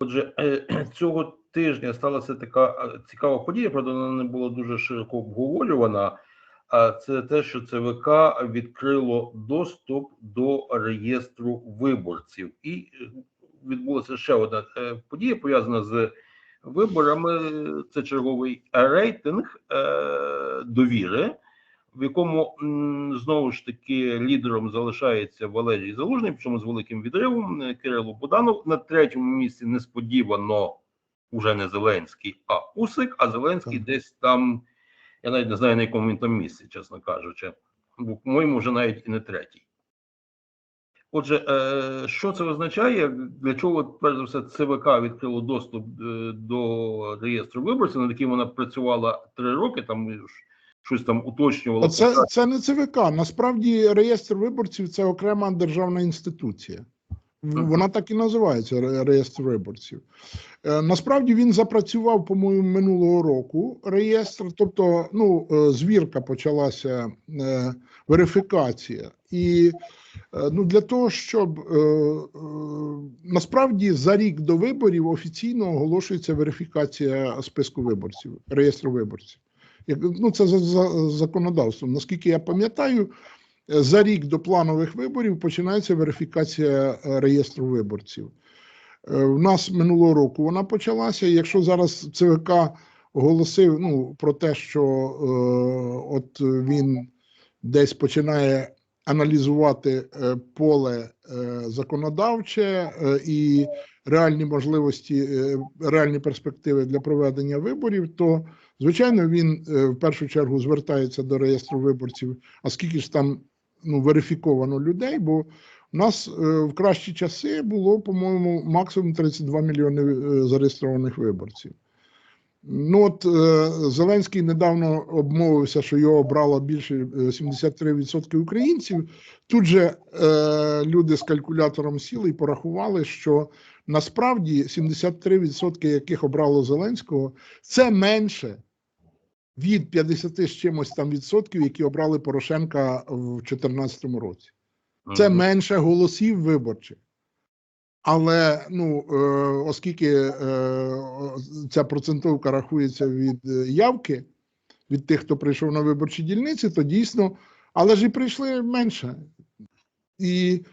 Отже, е, цього тижня сталася така е, цікава подія, правда, вона не була дуже широко обговорювана. А це те, що ЦВК відкрило доступ до реєстру виборців, і е, відбулася ще одна подія пов'язана з виборами. Це черговий рейтинг довіри, в якому знову ж таки лідером залишається Валерій Залужний, причому з великим відривом е, Кирило Буданов. На третьому місці несподівано уже не Зеленський, а Усик. А Зеленський Так. десь там. Я навіть не знаю, на якому він там місці, чесно кажучи. Бо, по-моєму, вже навіть і не третій. Отже, е, що це означає? Для чого, перш за все, ЦВК відкрило доступ е, до реєстру виборців, над яким вона працювала три роки, там щось там уточнювала. Це, це не ЦВК. Насправді реєстр виборців це окрема державна інституція. Вона так і називається реєстр виборців. Е, Насправді він запрацював, по-моєму, минулого року реєстр, тобто ну, е, звірка почалася, е, верифікація. І ну, для того, щоб насправді за рік до виборів офіційно оголошується верифікація списку виборців, реєстру виборців. Ну, це за, за законодавством. Наскільки я пам'ятаю, е, за рік до планових виборів починається верифікація е, реєстру виборців. Е, В нас минулого року вона почалася. Якщо зараз ЦВК оголосив ну, про те, що е, от він десь починає аналізувати е, поле е, законодавче е, і реальні можливості, е, реальні перспективи для проведення виборів, то звичайно він е, в першу чергу звертається до реєстру виборців, а скільки ж там ну, верифіковано людей, бо у нас е, в кращі часи було, по-моєму, максимум 32 мільйони е, зареєстрованих виборців. Ну от Зеленський недавно обмовився, що його обрало більше е, 73% українців. Тут же е, люди з калькулятором сіли і порахували, що насправді 73%, яких обрало Зеленського, це менше від 50 з чимось там відсотків, які обрали Порошенка в 2014 році. Це менше голосів виборчих. Але ну, е, оскільки е, ця процентовка рахується від е, явки, від тих, хто прийшов на виборчі дільниці, то дійсно, але ж і прийшли менше. І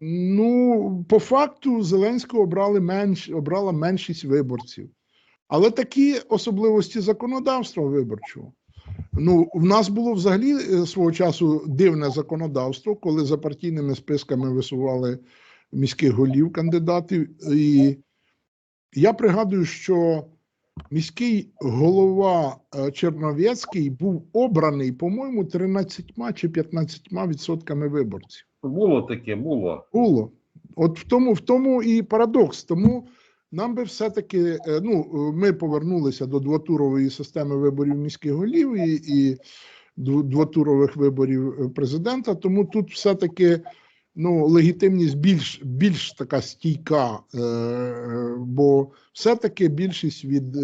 ну, по факту Зеленського обрали менш, обрала меншість виборців. Але такі особливості законодавства виборчого. Ну, в нас було взагалі е, свого часу дивне законодавство, коли за партійними списками висували міських голів кандидатів. І я пригадую, що міський голова е, Черновецький був обраний, по-моєму, 13 чи 15 відсотками виборців. Було таке, було. Було. От в тому, в тому і парадокс. Тому нам би все-таки, е, ну, е, ми повернулися до двотурової системи виборів міських голів і, і двотурових виборів е, президента. Тому тут все-таки ну, легітимність більш, більш така стійка, бо все-таки більшість від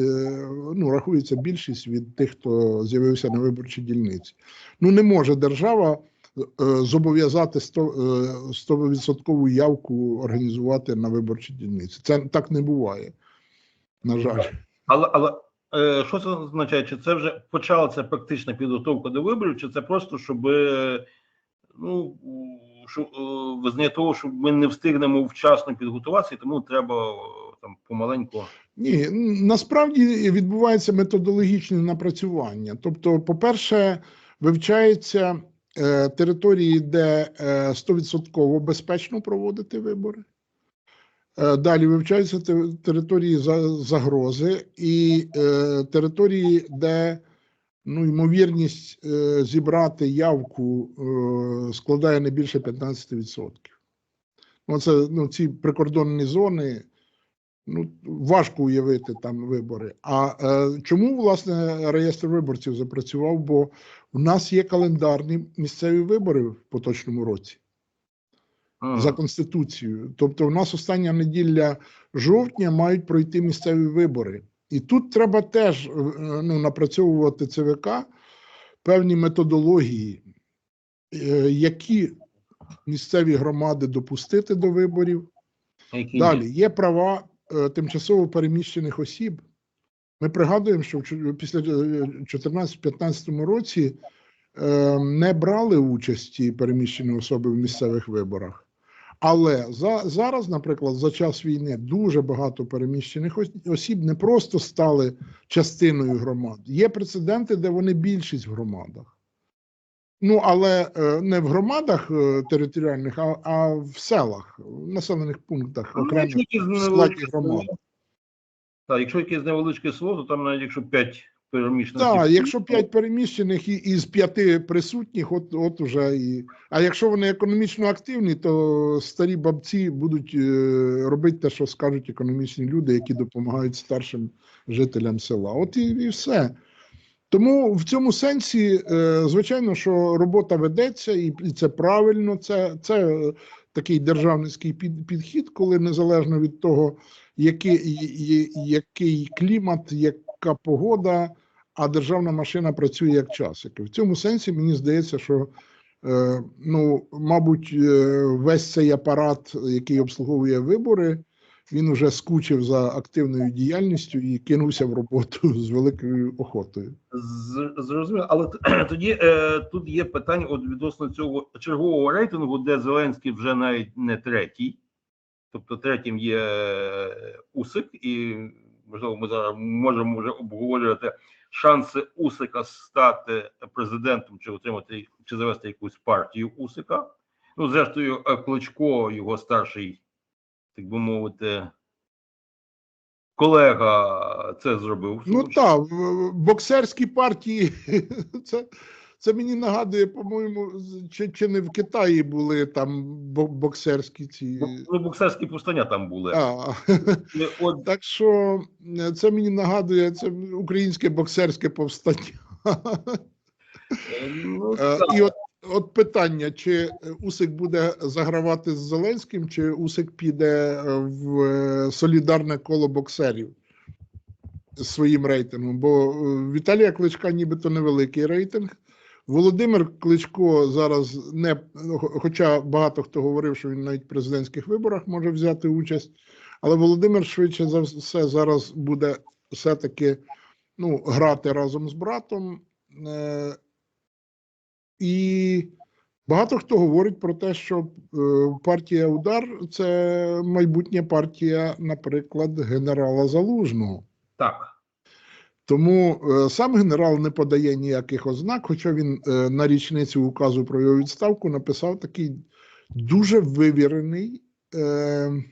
ну, рахується більшість від тих, хто з'явився на виборчій дільниці. Ну, не може держава зобов'язати 100%, е, 100% явку організувати на виборчій дільниці. Це так не буває. На жаль. Але, але е, що це означає? Чи це вже почалася практична підготовка до виборів, чи це просто, щоб е, ну, що, е, визнання того, що ми не встигнемо вчасно підготуватися, і тому треба е, там помаленьку. Ні, насправді відбувається методологічне напрацювання. Тобто, по-перше, вивчаються е, території, де е, 100% безпечно проводити вибори. Е, Далі вивчаються території загрози і е, території, де ну, ймовірність зібрати явку складає не більше 15%. Ну, це ну, ці прикордонні зони. Ну, важко уявити там вибори. А е, чому власне реєстр виборців запрацював? Бо в нас є календарні місцеві вибори в поточному році Ага. за конституцією. Тобто, в нас остання неділя жовтня мають пройти місцеві вибори, і тут треба теж е, ну, напрацьовувати ЦВК певні методології, е, які місцеві громади допустити до виборів. Далі є права тимчасово переміщених осіб. Ми пригадуємо, що після 2014-2015 році е, не брали участі переміщені особи в місцевих виборах. Але за, зараз, наприклад, за час війни дуже багато переміщених осіб не просто стали частиною громад. Є прецеденти, де вони більшість в громадах. Ну, але е, не в громадах е, територіальних, а, а в селах, в населених пунктах Ну, окремих в складі громад. Так, якщо якесь невеличке село, то там навіть якщо 5 переміщених. Так, якщо п'ять переміщених і із п'яти присутніх, от, от уже і. А якщо вони економічно активні, то старі бабці будуть е, робити те, що скажуть економічні люди, які допомагають старшим жителям села. От і, і все. Тому в цьому сенсі, е, звичайно, що робота ведеться, і, це правильно. Це, це е, такий державницький підхід, коли незалежно від того, який, який клімат, яка погода, а державна машина працює як часики. В цьому сенсі мені здається, що е, ну, мабуть, весь цей апарат, який обслуговує вибори, він уже скучив за активною діяльністю і кинувся в роботу з великою охотою. Зрозуміло, але тоді е, тут є питання от відносно цього чергового рейтингу, де Зеленський вже навіть не третій, тобто третім є е, Усик, і можливо, ми зараз можемо вже обговорювати шанси Усика стати президентом чи отримати чи завести якусь партію Усика. Ну, зрештою, е, Кличко, його старший, так би мовити, колега, це зробив. Ну так, в- в боксерські партії це, це мені нагадує, по-моєму, чи, чи не в Китаї були там боксерські ці. Ну, боксерські повстання там були. А, От так що е, це мені нагадує це українське боксерське повстання. е, ну, Е, так. І от, от питання: чи е, Усик буде загравати з Зеленським, чи Усик піде е, в е, солідарне коло боксерів з своїм рейтингом? Бо Віталія Кличка нібито невеликий рейтинг. Володимир Кличко зараз не хоча багато хто говорив, що він навіть в президентських виборах може взяти участь, але Володимир швидше за все зараз буде все-таки ну, грати разом з братом. І багато хто говорить про те, що е, партія Удар це майбутня партія, наприклад, генерала Залужного. так. Тому е, сам генерал не подає ніяких ознак, хоча він е, на річницю указу про його відставку написав такий дуже вивірений е,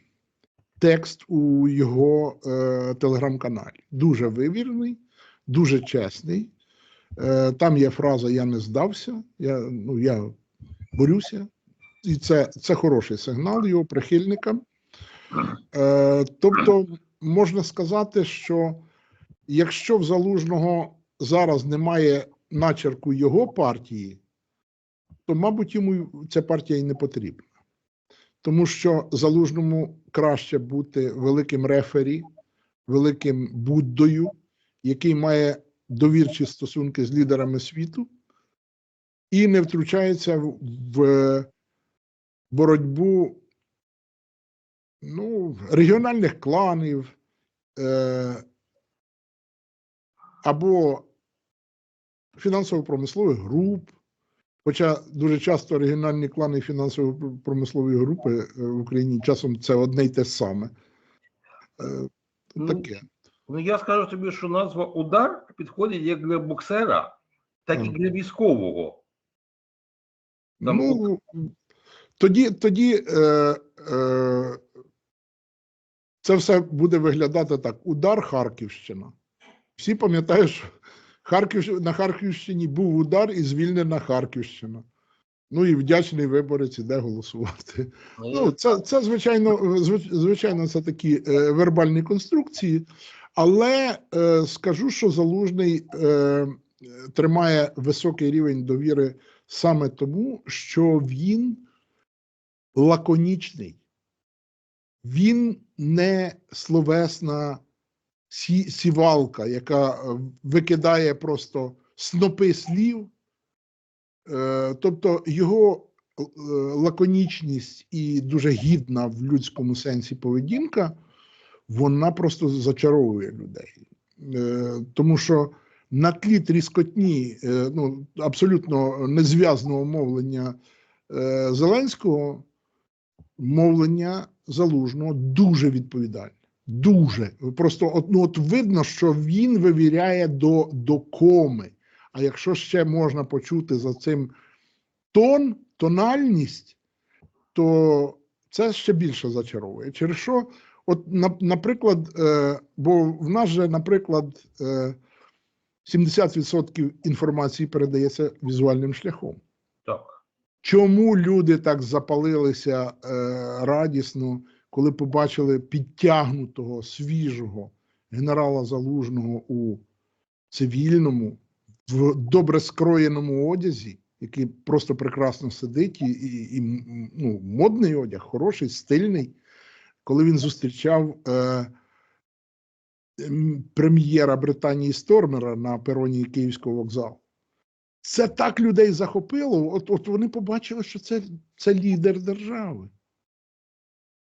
текст у його е, телеграм-каналі. Дуже вивірений, дуже чесний. Е, там є фраза Я не здався, я, ну, я борюся. І це, це хороший сигнал його прихильникам. Е, тобто, можна сказати, що якщо в залужного зараз немає начерку його партії, то, мабуть, йому ця партія і не потрібна. Тому що залужному краще бути великим рефері, великим Буддою, який має довірчі стосунки з лідерами світу і не втручається в, боротьбу ну, регіональних кланів. Е, або фінансово-промислових груп. Хоча дуже часто регіональні клани і фінансово-промислові групи е, в Україні часом це одне й те саме. Е, Ну, Таке. Ну я скажу тобі, що назва удар підходить як для боксера, так і для військового. Там Ну, тоді, тоді е, е, це все буде виглядати так: удар Харківщина. Всі пам'ятають, що Харків, на Харківщині був удар і звільнена Харківщина. Ну і вдячний виборець іде голосувати. Ну, це, це звичайно, звичайно, це такі е, вербальні конструкції, але е, скажу, що залужний е, тримає високий рівень довіри саме тому, що він лаконічний, він не словесна сі, сівалка, яка е, викидає просто снопи слів. Е, тобто його е, лаконічність і дуже гідна в людському сенсі поведінка, вона просто зачаровує людей. Е, Тому що на тлі тріскотні, е, ну, абсолютно незв'язного мовлення е, Зеленського, мовлення залужного дуже відповідальне. Дуже. Просто от, ну, от видно, що він вивіряє до, до коми. А якщо ще можна почути за цим тон, тональність, то це ще більше зачаровує. Через що, от, наприклад, е, бо в нас же, наприклад, е, 70% інформації передається візуальним шляхом. Так. Чому люди так запалилися е, радісно, коли побачили підтягнутого, свіжого генерала Залужного у цивільному, в добре скроєному одязі, який просто прекрасно сидить, і, і, і ну, модний одяг, хороший, стильний, коли він зустрічав е, прем'єра Британії Стормера на пероні Київського вокзалу. Це так людей захопило. От, от вони побачили, що це, це лідер держави.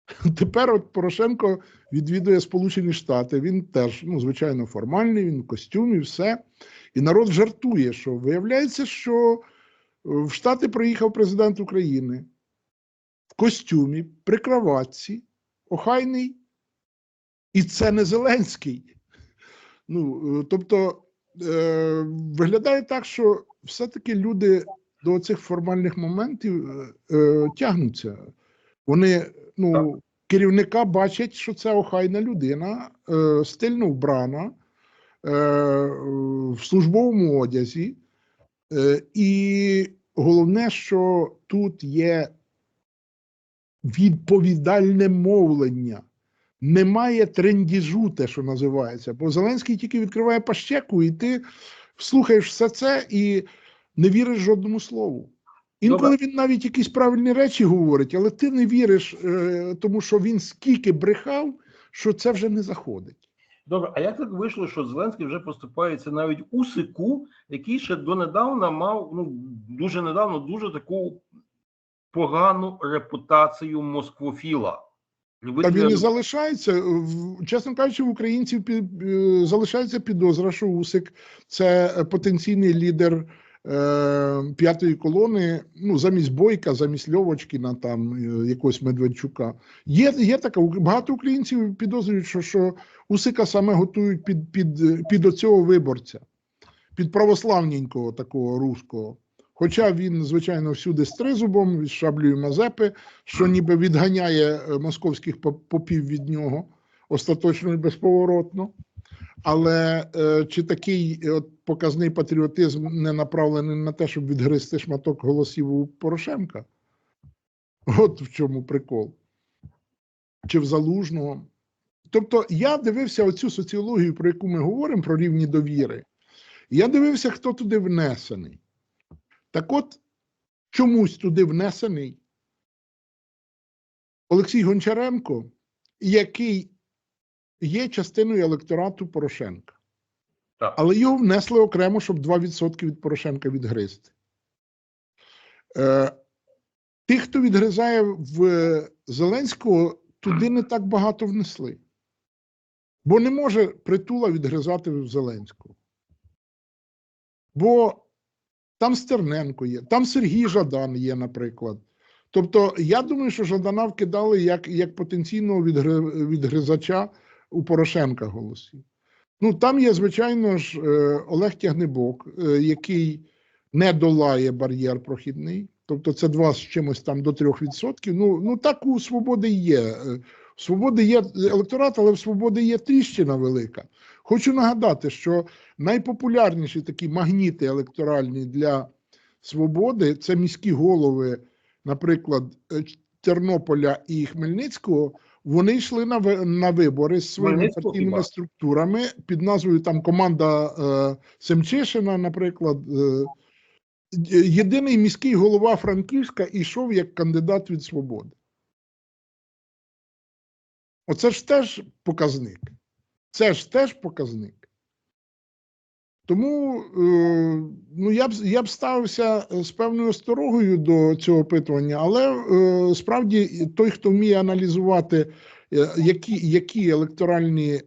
Тепер от Порошенко відвідує Сполучені Штати. Він теж, ну, звичайно, формальний, він в костюмі, все. І народ жартує, що виявляється, що е, в Штати приїхав президент України в костюмі, при краватці, охайний, і це не Зеленський. Ну, е, тобто, е, виглядає так, що все-таки люди до цих формальних моментів е, е, тягнуться. Вони ну, керівника бачать, що це охайна людина, е, стильно вбрана, е, в службовому одязі. Е, і головне, що тут є відповідальне мовлення. Немає трендіжу, те, що називається. Бо Зеленський тільки відкриває пащеку, і ти слухаєш все це і не віриш жодному слову. Інколи він навіть якісь правильні речі говорить, але ти не віриш, е, тому що він скільки брехав, що це вже не заходить. Добре, а як так вийшло, що Зеленський вже поступається навіть Усику, який ще донедавна мав ну дуже недавно дуже таку погану репутацію москвофіла? Та він і залишається, чесно кажучи, в українців під, е, залишається підозра, що Усик це е, потенційний лідер е, п'ятої колони, ну, замість Бойка, замість Льовочкіна, там е, якогось Медведчука. Є, є така, багато українців підозрюють, що, що Усика саме готують під, під, е, під оцього виборця, під православненького такого руського. Хоча він, звичайно, всюди з тризубом, з шаблею Мазепи, що ніби відганяє е, московських попів від нього остаточно і безповоротно. Але е, чи такий е, от показний патріотизм не направлений на те, щоб відгризти шматок голосів у Порошенка? От в чому прикол. Чи в Залужного. Тобто я дивився оцю соціологію, про яку ми говоримо, про рівні довіри. Я дивився, хто туди внесений. Так от, чомусь туди внесений Олексій Гончаренко, який є частиною електорату Порошенка. Так. Але його внесли окремо, щоб 2% від Порошенка відгризти. Е, тих, хто відгризає в Зеленського, туди не так багато внесли. Бо не може притула відгризати в Зеленського. Бо там Стерненко є, там Сергій Жадан є, наприклад. Тобто, я думаю, що Жадана вкидали як, як потенційного відгри, відгризача у Порошенка голосів. Ну, там є, звичайно ж, е, Олег Тягнебок, е, який не долає бар'єр прохідний. Тобто це 2 з чимось там до 3%. Ну, ну так у свободи є. Е, свободи є електорат, але в свободи є тріщина велика. Хочу нагадати, що найпопулярніші такі магніти електоральні для свободи це міські голови, наприклад, е, Тернополя і Хмельницького. Вони йшли на, на вибори з своїми партійними структурами під назвою там команда е, Семчишина, наприклад. Е, єдиний міський голова Франківська йшов як кандидат від свободи. Оце ж теж показник. Це ж теж показник. Тому е, ну, я б, я б ставився е, з певною осторогою до цього опитування, але е, справді той, хто вміє аналізувати які, які електоральні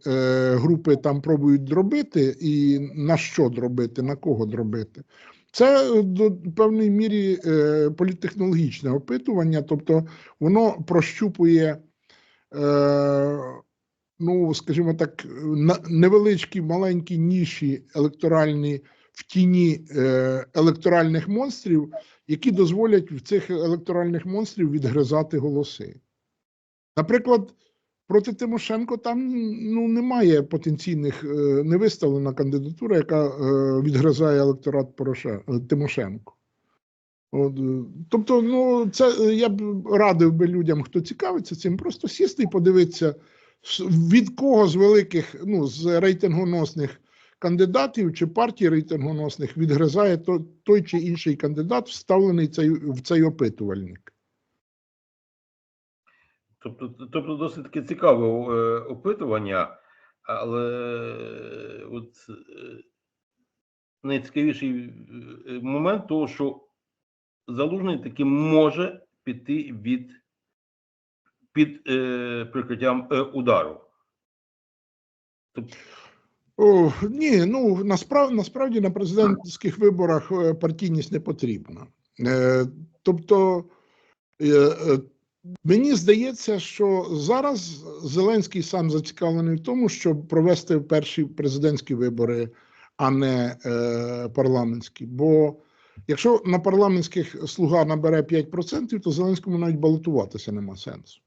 групи там пробують дробити, і на що дробити, на кого дробити. Це до певної мірі е, політтехнологічне опитування, тобто воно прощупує, ну, скажімо так, невеличкі маленькі ніші електоральні в тіні е, електоральних монстрів, які дозволять в цих електоральних монстрів відгризати голоси. Наприклад, проти Тимошенко там ну, немає потенційних, е, не виставлена кандидатура, яка е, відгризає електорат Пороше, е, Тимошенко. От, е, тобто, ну, це е, я б радив би людям, хто цікавиться цим, просто сісти і подивитися, від кого з великих, ну, з рейтингоносних кандидатів чи партій рейтингоносних відгризає то- той чи інший кандидат, вставлений цей, в цей опитувальник. Тобто, тобто досить таки цікаве е, опитування, але от найцікавіший момент того, що залужний таки може піти від під е, прикриттям е, удару. О, ні, ну насправді, насправді на президентських виборах е, партійність не потрібна. Е, тобто, е, е, мені здається, що зараз Зеленський сам зацікавлений в тому, щоб провести перші президентські вибори, а не е, парламентські. Бо якщо на парламентських слуга набере 5%, то Зеленському навіть балотуватися нема сенсу.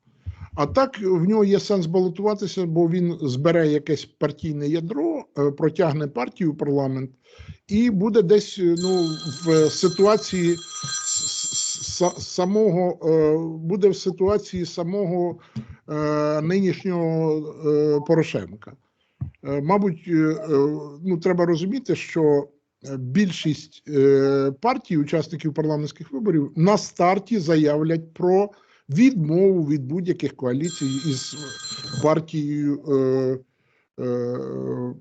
А так в нього є сенс балотуватися, бо він збере якесь партійне ядро, е, протягне партію в парламент і буде десь е, ну, в ситуації самого е, буде в ситуації самого нинішнього Порошенка. Мабуть, ну треба розуміти, що більшість е, партій, учасників парламентських виборів, на старті заявлять про відмову від будь-яких коаліцій із партією е, е, е,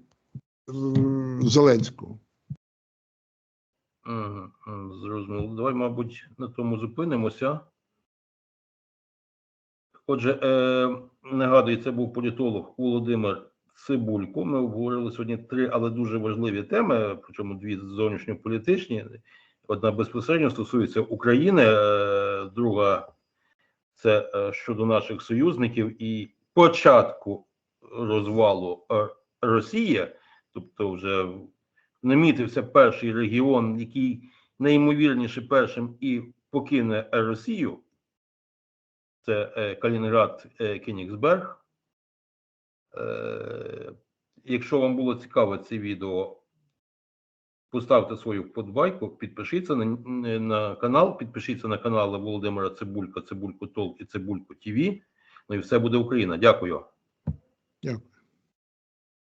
Зеленського. Зрозуміло. Давай, мабуть, на тому зупинимося. Отже, е, нагадую, це був політолог Володимир Цибулько. Ми обговорили сьогодні три, але дуже важливі теми, причому дві зовнішньополітичні. Одна безпосередньо стосується України, е, друга це е, щодо наших союзників і початку розвалу е, Росії, тобто вже намітився перший регіон, який найімовірніше першим і покине Росію. Це Калінінград е, Кенігсберг. Е, Якщо вам було цікаво це відео, поставте свою вподобайку, підпишіться на, на канал, підпишіться на канали Володимира Цибулька, Цибулько Толк і Цибулько ТВ. Ну і все буде Україна. Дякую. Дякую.